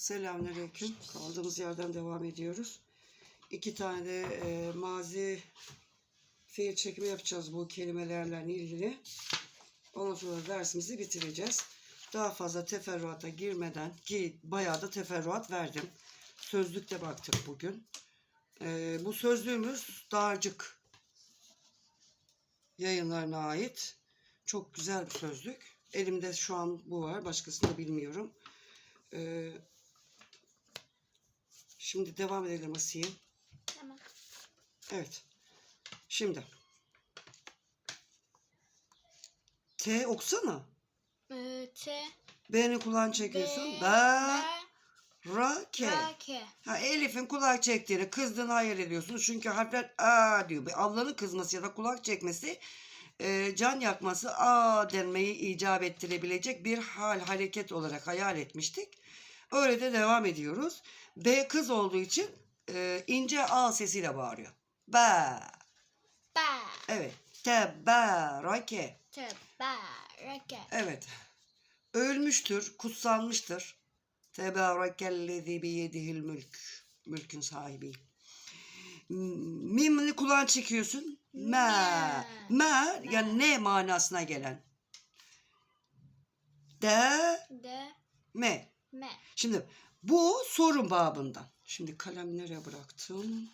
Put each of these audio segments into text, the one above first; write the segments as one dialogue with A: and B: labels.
A: Selamünaleyküm. Kaldığımız yerden devam ediyoruz. İki tane de e, mazi fiil çekimi yapacağız bu kelimelerle ilgili. Ondan sonra dersimizi bitireceğiz. Daha fazla teferruata girmeden ki bayağı da teferruat verdim. Sözlükte baktık bugün. E, bu sözlüğümüz Dağcık yayınlarına ait. Çok güzel bir sözlük. Elimde şu an bu var. Başkasını da bilmiyorum. Ee, şimdi devam edelim Asiye.
B: Tamam.
A: Evet. Şimdi. T okusana.
B: Ee, T,
A: B'nin kulağını çekiyorsun.
B: B,
A: B,
B: B,
A: R, K.
B: K, K.
A: Ha, Elif'in kulak çektiğini, kızdığını hayal ediyorsunuz. Çünkü harfler A diyor. Bir ablanın kızması ya da kulak çekmesi e, can yakması A denmeyi icap ettirebilecek bir hal, hareket olarak hayal etmiştik. Öyle de devam ediyoruz. B kız olduğu için e, ince A sesiyle bağırıyor. B.
B: B,
A: Evet. Te, B, R, K.
B: T, B, R, K.
A: Evet. Ölmüştür, kutsanmıştır. Tebarekellezi biyedihil mülk. Mülkün sahibi. Mimini kulağın çekiyorsun. Me. Me yani ne manasına gelen. De,
B: D,
A: me.
B: M.
A: Şimdi bu sorun babından. Şimdi kalem nereye bıraktım?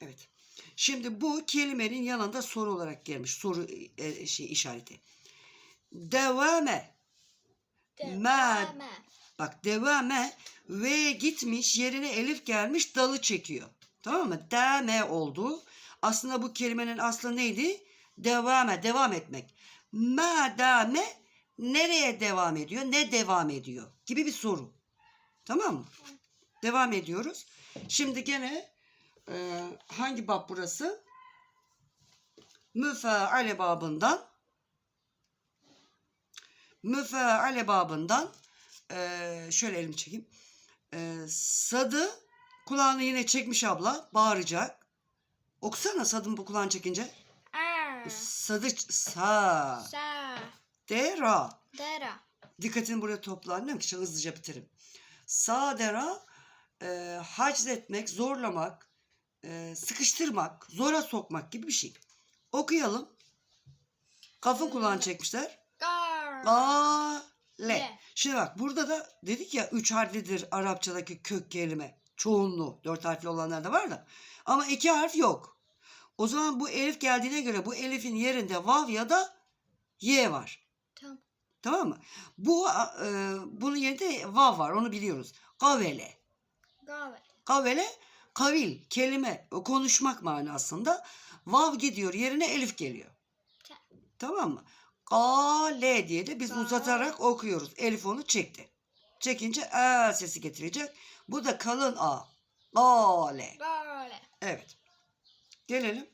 A: Evet. Şimdi bu kelimenin yanında soru olarak gelmiş. Soru e, şey işareti. Devame.
B: D,
A: Ma-
B: M.
A: Bak devame ve gitmiş yerine elif gelmiş dalı çekiyor. Tamam mı? Deme oldu. Aslında bu kelimenin aslı neydi? Devame, devam etmek. Madame nereye devam ediyor? Ne devam ediyor? Gibi bir soru. Tamam mı? Devam ediyoruz. Şimdi gene e, hangi bab burası? Müfeale babından müfeale babından e, şöyle elimi çekeyim. E, sadı kulağını yine çekmiş abla. Bağıracak. Okusana sadın bu kulağını çekince.
B: R,
A: Sadı sa.
B: S,
A: De ra.
B: D, R.
A: Dikkatini buraya topla annem ki hızlıca bitirim. Sa de ra e, haczetmek, zorlamak, e, sıkıştırmak, zora sokmak gibi bir şey. Okuyalım. Kafın kulağını çekmişler.
B: Gar.
A: A le.
B: Le.
A: Şimdi bak burada da dedik ya üç harflidir Arapçadaki kök kelime. Çoğunluğu. Dört harfli olanlar da var da. Ama iki harf yok. O zaman bu elif geldiğine göre bu elifin yerinde vav ya da y var.
B: Tamam.
A: Mı? Bu e, bunun yerinde vav var. Onu biliyoruz. Kavele.
B: Gavel.
A: Kavele kavil kelime konuşmak manasında. Vav gidiyor yerine elif geliyor.
B: Tamam.
A: Tamam mı? Kale diye de biz
B: Kale.
A: uzatarak okuyoruz. Elif onu çekti. Çekince e sesi getirecek. Bu da kalın a. Kale.
B: Gale.
A: Evet. Gelelim.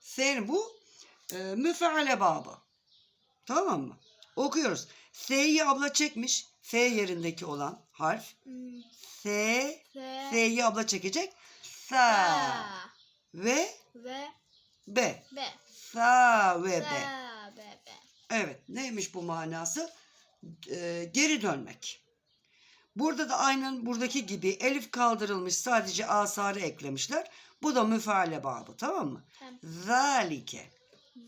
A: Sen bu e, müfeale babı. Tamam mı? Okuyoruz. S'yi abla çekmiş. S yerindeki olan harf.
B: Hmm,
A: S.
B: S,
A: S'yi abla çekecek. Sa. Ve
B: V,
A: B.
B: B.
A: Sa ve B.
B: Sa, B, B.
A: Evet. Neymiş bu manası? Ee, geri dönmek. Burada da aynen buradaki gibi elif kaldırılmış sadece asarı eklemişler. Bu da müfaale babı tamam mı?
B: Tamam.
A: Zalike.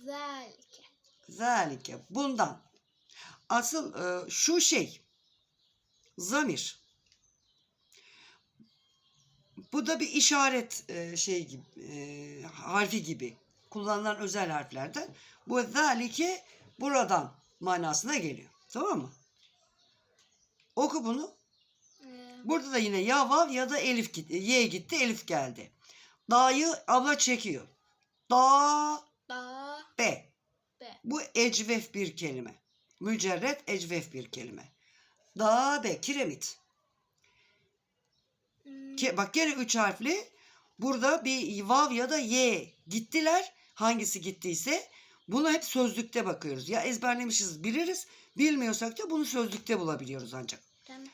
B: Zalike.
A: Zalike. Bundan. Asıl e, şu şey. Zamir. Bu da bir işaret e, şey gibi, e, harfi gibi. Kullanılan özel harflerden. Bu zalike buradan manasına geliyor. Tamam mı? Oku bunu. Burada da yine ya vav ya da elif gitti. Y gitti, elif geldi. Da'yı abla çekiyor. Da,
B: Da,
A: be. Bu ecvef bir kelime. Mücerret ecvef bir kelime. Da, be, kiremit.
B: Hmm,
A: Ke, bak gene üç harfli. Burada bir vav ya da y gittiler. Hangisi gittiyse bunu hep sözlükte bakıyoruz. Ya ezberlemişiz biliriz. Bilmiyorsak da bunu sözlükte bulabiliyoruz ancak.
B: Tamam.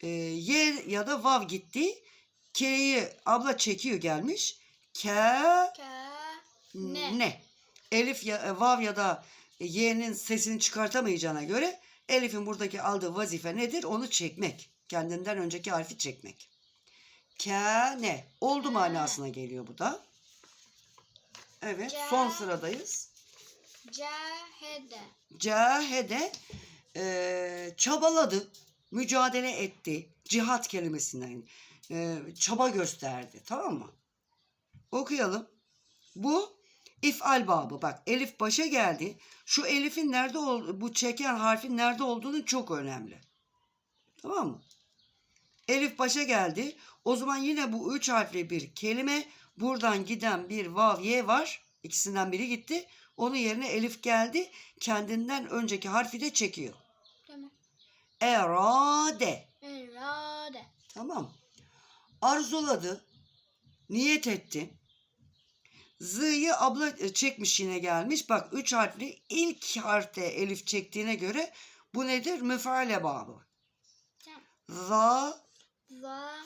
A: Ee, y ya da vav gitti. K'yi abla çekiyor gelmiş. K
B: K, Ne.
A: ne? Elif ya e, vav ya da y'nin sesini çıkartamayacağına göre Elif'in buradaki aldığı vazife nedir? Onu çekmek. Kendinden önceki harfi çekmek. Kâne. Oldu manasına geliyor bu da. Evet.
B: Ca-
A: Son sıradayız.
B: Cahede.
A: Cahede eee, çabaladı, mücadele etti. Cihat kelimesinden eee, çaba gösterdi. Tamam mı? Okuyalım. Bu ifal babı. Bak elif başa geldi. Şu elifin nerede ol bu çeken harfin nerede olduğunu çok önemli. Tamam mı? Elif başa geldi. O zaman yine bu üç harfli bir kelime. Buradan giden bir vav ye var. İkisinden biri gitti. Onun yerine elif geldi. Kendinden önceki harfi de çekiyor.
B: Tamam.
A: Erade.
B: İrade.
A: Tamam. Arzuladı. Niyet etti. Z'yı abla e, çekmiş yine gelmiş. Bak üç harfli ilk harfte elif çektiğine göre bu nedir? Müfale babı. Za,
B: Zahera.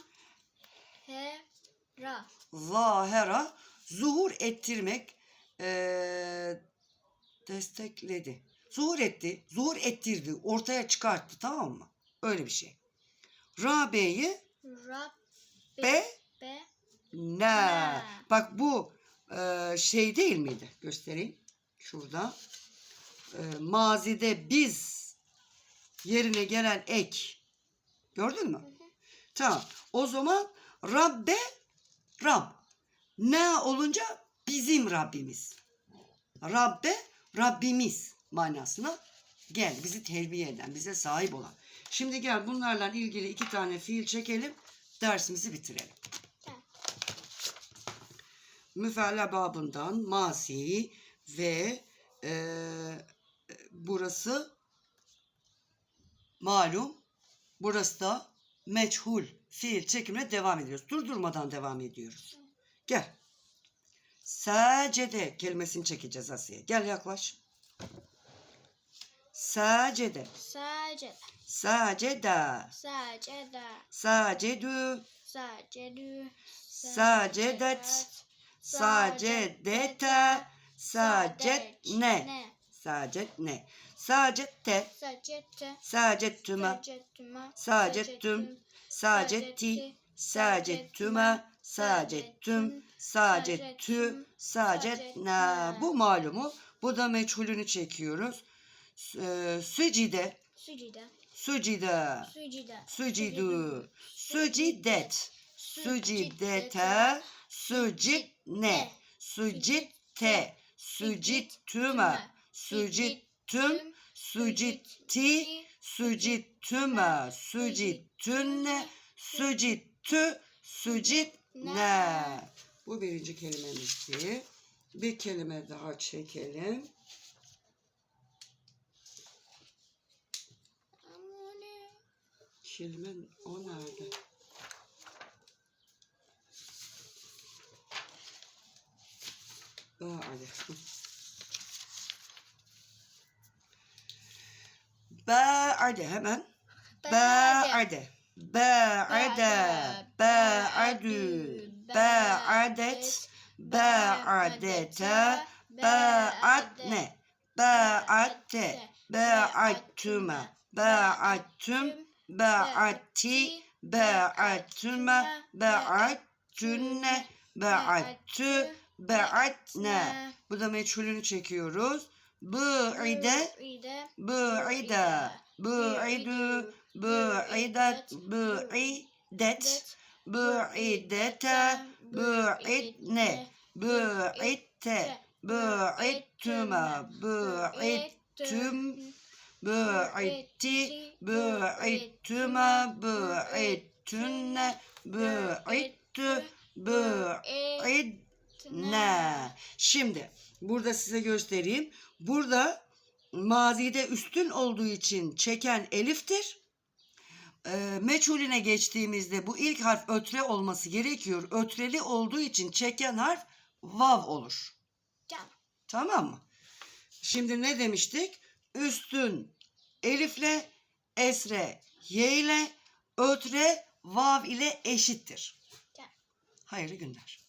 A: zahera zuhur ettirmek eee, destekledi. Zuhur etti, zuhur ettirdi, ortaya çıkarttı tamam mı? Öyle bir şey. Rabe'yi
B: Rabbe.
A: be
B: Be.
A: ne?
B: Ne.
A: Bak bu eee, şey değil miydi? Göstereyim. Şurada. Eee, mazide biz yerine gelen ek. Gördün mü? Tamam. O zaman Rabbe Rab. Ne olunca bizim Rabbimiz. Rabbe Rabbimiz manasına gel. Bizi terbiye eden, bize sahip olan. Şimdi gel bunlarla ilgili iki tane fiil çekelim. Dersimizi bitirelim. Müfella babından masi ve eee, burası malum. Burası da meçhul fiil çekimine devam ediyoruz. Durdurmadan devam ediyoruz. Gel. Secde kelimesini çekeceğiz Asiye. Gel yaklaş. Secde.
B: Sacede.
A: Secda.
B: Sacede.
A: Secedü.
B: Sacedü.
A: Sacedet. Sacedete. Sacetne. Sacetne. Sacette.
B: Sacette.
A: Sacettüme. Sacettüm. Sacetti. Sacettüme. Sacettüm. Sacettü. Sacetna. Bu malumu. Bu da meçhulünü çekiyoruz. Eee, Sücide.
B: Sucide.
A: Sucide.
B: Sucide.
A: Sucidu. Sucidet. Sucidete. Sucitne. Sucitte. Sucittüme. Sucittüm. Sucitti. Sucittüme. Sucittünne. Sucittü. Sucitne. Bu birinci kelimemizdi. Bir kelime daha çekelim. Kelime o nerede? Ba'de. Ba'de hemen. Ba'de. Ba'de. Ba'adü. Ba'adet. Ba'adete. Ba'adne. Ba'atte. Ba'attüme. Ba'attüm. Ba'atti. Ba'attüme. Ba'attünne. Ba'attü. Ba'atne. Bu da meçhulünü çekiyoruz. Bı'ide.
B: Ide.
A: Bı'ide. Bı'idü. Bı'idet. Bı'idet. Bı'idete. Bı'idne. Bı'itte. Bı'ittüme. Bı'ittüm. Bı'itti. Bı'ittüme. Bı'ittünne. Bı'ittü. Bı'id. Ne? Şimdi burada size göstereyim. Burada mazide üstün olduğu için çeken eliftir. Ee, meçhulüne geçtiğimizde bu ilk harf ötre olması gerekiyor. Ötreli olduğu için çeken harf vav olur.
B: Tamam.
A: Tamam mı? Şimdi ne demiştik? Üstün elifle, esre, ye ile, ötre, vav ile eşittir.
B: Tamam.
A: Hayırlı günler.